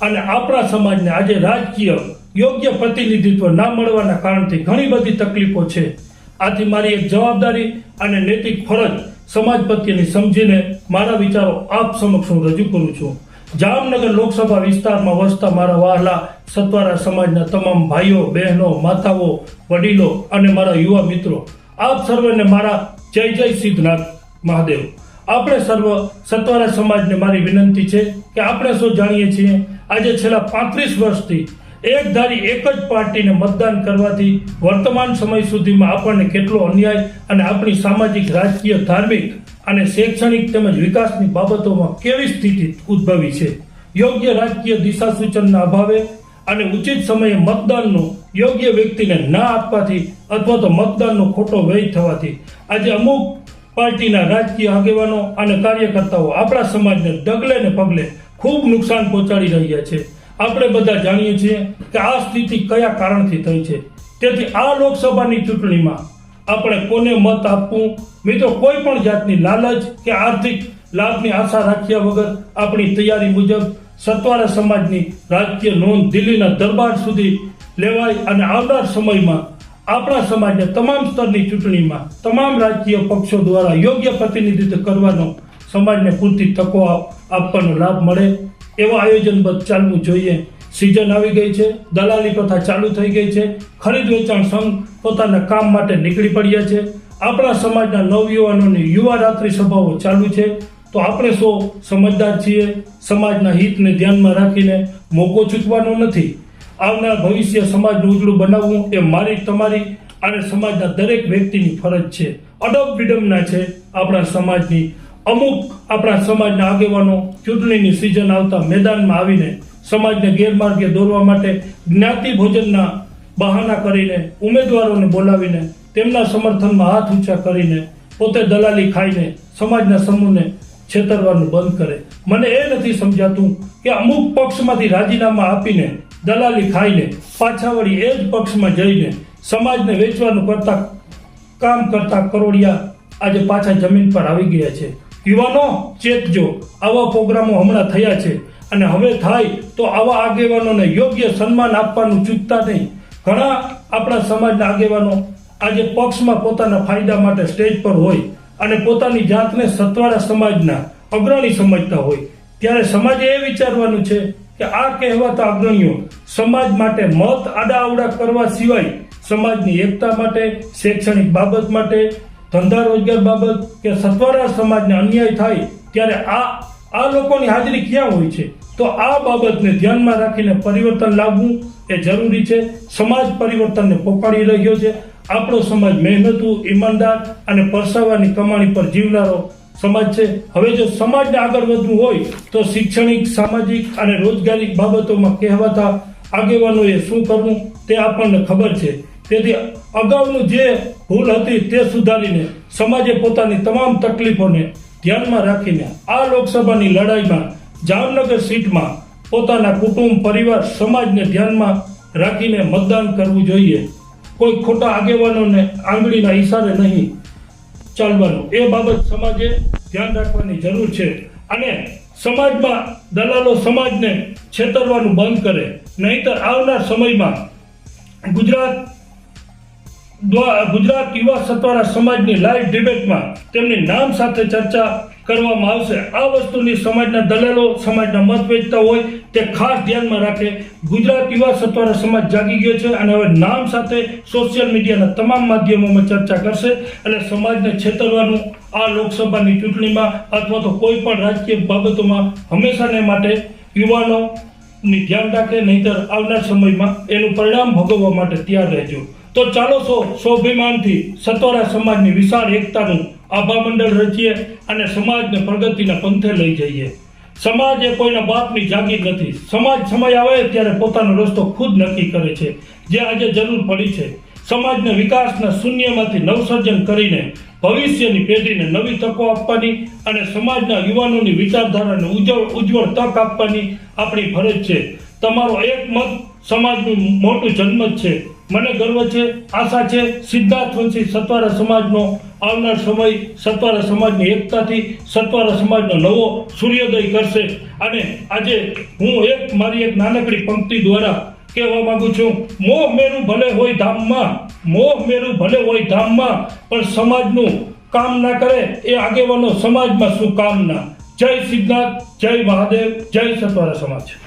અને આપણા સમાજને આજે રાજકીય યોગ્ય પ્રતિનિધિત્વ ના મળવાના કારણથી ઘણી બધી તકલીફો છે. આથી મારી એક જવાબદારી અને નૈતિક ફરજ સમાજ પ્રત્યેની સમજીને મારા વિચારો આપ સમક્ષ હું રજૂ કરું છું. જામનગર લોકસભા વિસ્તારમાં વસતા મારા વહાલા સતવારા સમાજના તમામ ભાઈઓ, બહેનો, માતાઓ, વડીલો અને મારા યુવા મિત્રો, આપ સર્વેને મારા જય જય સિદ્ધનાથ મહાદેવ. આપણે સર્વ સત્વારા સમાજને મારી વિનંતી છે કે આપણે શું જાણીએ છીએ? આજે છેલ્લા પાંત્રીસ વર્ષથી એક ધારી એક જ પાર્ટીને મતદાન કરવાથી વર્તમાન સમય સુધીમાં આપણને કેટલો અન્યાય અને આપણી સામાજિક, રાજકીય, ધાર્મિક અને શૈક્ષણિક તેમજ વિકાસની બાબતોમાં કેવી સ્થિતિ ઉદ્ભવી છે? યોગ્ય રાજકીય દિશા સૂચનના અભાવે અને ઉચિત સમયે મતદાનનો યોગ્ય વ્યક્તિને ના આપવાથી અથવા તો મતદાનનો ખોટો વ્યય થવાથી આજે અમુક પાર્ટીના રાજકીય આગેવાનો અને કાર્યકર્તાઓ આપણા સમાજને ડગલે ને પગલે ખૂબ નુકસાન પહોંચાડી રહ્યા છે. આપણે બધા જાણીએ છીએ કે આ સ્થિતિ કયા કારણથી થઈ છે? તેથી આ લોકસભાની ચૂંટણીમાં આપણે કોને મત આપવું? મિત્રો કોઈ પણ જાતની લાલચ કે આર્થિક લાભની આશા રાખ્યા વગર આપણી તૈયારી મુજબ સત્વારા સમાજની રાજકીય નોંધ દિલ્હીના દરબાર સુધી લેવાય અને આવનાર સમયમાં આપણા સમાજને તમામ સ્તરની ચૂંટણીમાં તમામ રાજકીય પક્ષો દ્વારા યોગ્ય પ્રતિનિધિત્વ કરવાનો સમાજને પૂરતી તકો આપવાનો લાભ મળે. એવા આયોજનબદ્ધ ચાલવું જોઈએ. સિઝન આવી ગઈ છે, દલાલી પ્રથા ચાલુ થઈ ગઈ છે, ખરીદ વેચાણ સંઘ પોતાના કામ માટે નીકળી પડ્યા છે. આપણા સમાજના નવયુવાનોની યુવા રાત્રિ સભાઓ ચાલુ છે. તો આપણે સૌ સમજદાર છીએ, સમાજના હિતને ધ્યાનમાં રાખીને મોકો ચૂકવાનો નથી. આવનાર ભવિષ્ય સમાજનું ઉજળું બનાવવું એ મારી તમારી અને સમાજના દરેક વ્યક્તિની ફરજ છે. અડબ વિડંબના છે આપણા સમાજની અમુક આપણા સમાજના આગેવાનો ચૂંટણીની સિઝન આવતા મેદાનમાં આવીને સમાજને ગેરમાર્ગે દોરવા માટે જ્ઞાતિ ભોજનના બહાના કરીને ઉમેદવારોને બોલાવીને તેમના સમર્થનમાં હાથ ઊંચા કરીને પોતે દલાલી ખાઈને સમાજના સમૂહને છેતરવાનું બંધ કરે. મને એ નથી સમજાતું કે અમુક પક્ષમાંથી રાજીનામા આપીને દલાલી ખાઈને પાછા વળી એ જ પક્ષમાં જઈને સમાજને વેચવાનું કરતા કામ કરતા કરોડિયા આજે પાછા જમીન પર આવી ગયા છે. યુવાનો ચેતજો આવા પ્રોગ્રામો હમણાં થયા છે. અને હવે થાય તો આવા આગેવાનોને યોગ્ય સન્માન આપવાનું ચૂકતા નહીં. ઘણા આપણા સમાજના આગેવાનો આજે પક્ષમાં પોતાના ફાયદા માટે સ્ટેજ પર હોય અને પોતાની જાતને સત્વાળા સમાજના અગ્રણી સમજતા હોય. ત્યારે સમાજે એ વિચારવાનું છે કે આ કહેવાતા અગ્રણીઓ સમાજ માટે મત આડાઅવડા કરવા સિવાય સમાજની એકતા માટે, શૈક્ષણિક બાબત માટે ધંધા રોજગાર બાબત કે સત્વારા સમાજને અન્યાય થાય ત્યારે આ આ લોકોની હાજરી ક્યાં હોય છે? તો આ બાબતને ધ્યાનમાં રાખીને પરિવર્તન લાવવું એ જરૂરી છે. સમાજ પરિવર્તનને પોકાડી રહ્યો છે. આપણો સમાજ મહેનતુ, ઈમાનદાર અને પરસાવાની કમાણી પર જીવનારો સમાજ છે. હવે જો સમાજને આગળ વધવું હોય, તો શૈક્ષણિક, સામાજિક અને રોજગારી બાબતોમાં કહેવાતા આગેવાનોએ શું કરવું તે આપણને ખબર છે. તેથી અગાઉનું જે ભૂલ હતી તે સુધારીને સમાજે પોતાની તમામ તકલીફોને ધ્યાનમાં રાખીને આ લોકસભાની લડાઈમાં જામનગર સીટમાં પોતાના કુટુંબ, પરિવાર, સમાજને ધ્યાનમાં રાખીને મતદાન કરવું જોઈએ. કોઈ ખોટા આગેવાનોને આંગળીના ઈશારે નહીં ચાલવાનું. એ બાબત સમાજે ધ્યાન રાખવાની જરૂર છે અને સમાજમાં દલાલો સમાજને છેતરવાનું બંધ કરે. નહીતર આવનાર સમયમાં ગુજરાત ગુજરાત યુવા સત્વારા સમાજની લાઈવ ડિબેટમાં તેમની નામ સાથે ચર્ચા કરવામાં આવશે. આ વસ્તુની સમાજના દલાલો, સમાજના મત વેચતા હોય તે ખાસ ધ્યાનમાં રાખે. ગુજરાત યુવા સત્વારા સમાજ જાગી ગયો છે અને હવે નામ સાથે સોશિયલ મીડિયાના તમામ માધ્યમોમાં ચર્ચા કરશે અને સમાજને છેતરવાનું આ લોકસભાની ચૂંટણીમાં અથવા તો કોઈ પણ રાજકીય બાબતોમાં હંમેશાને માટે યુવાનોની ધ્યાન રાખે, નહીતર આવનાર સમયમાં એનું પરિણામ ભોગવવા માટે તૈયાર રહેજો. તો ચાલો સો સ્વાભિમાનથી સતવારા સમાજની વિશાળ એકતાનું આભા મંડળ રચીએ અને સમાજને પ્રગતિના પંથે લઈ જઈએ. સમાજ એ કોઈના બાપની જાગીર નથી. સમાજ સમય આવે ત્યારે પોતાનો રસ્તો ખુદ નક્કી કરે છે. જે આજે જરૂર પડી છે. સમાજને વિકાસના શૂન્યમાંથી નવસર્જન કરીને ભવિષ્યની પેઢીને નવી તકો આપવાની અને સમાજના યુવાનોની વિચારધારાને ઉજ્જવળ ઉજ્જવળ તક આપવાની આપણી ફરજ છે. તમારો એક મત સમાજનું મોટું જન્મ છે. મને ગર્વ છે, આશા છે સિદ્ધાર્થ વંશી સત્વારા સમાજનો આવનાર સમય સત્વારા સમાજની એકતાથી સત્વારા સમાજનો નવો સૂર્યોદય કરશે. અને આજે હું એક, મારી એક નાનકડી પંક્તિ દ્વારા કહેવા માંગુ છું, મોહ મેરું ભલે હોય ધામમાં, મોહ મેરું ભલે હોય ધામમાં, પણ સમાજનું કામ ના કરે એ આગેવાનો સમાજમાં શું કામ ના. જય સિદ્ધાર્થ, જય મહાદેવ, જય સત્વારા સમાજ.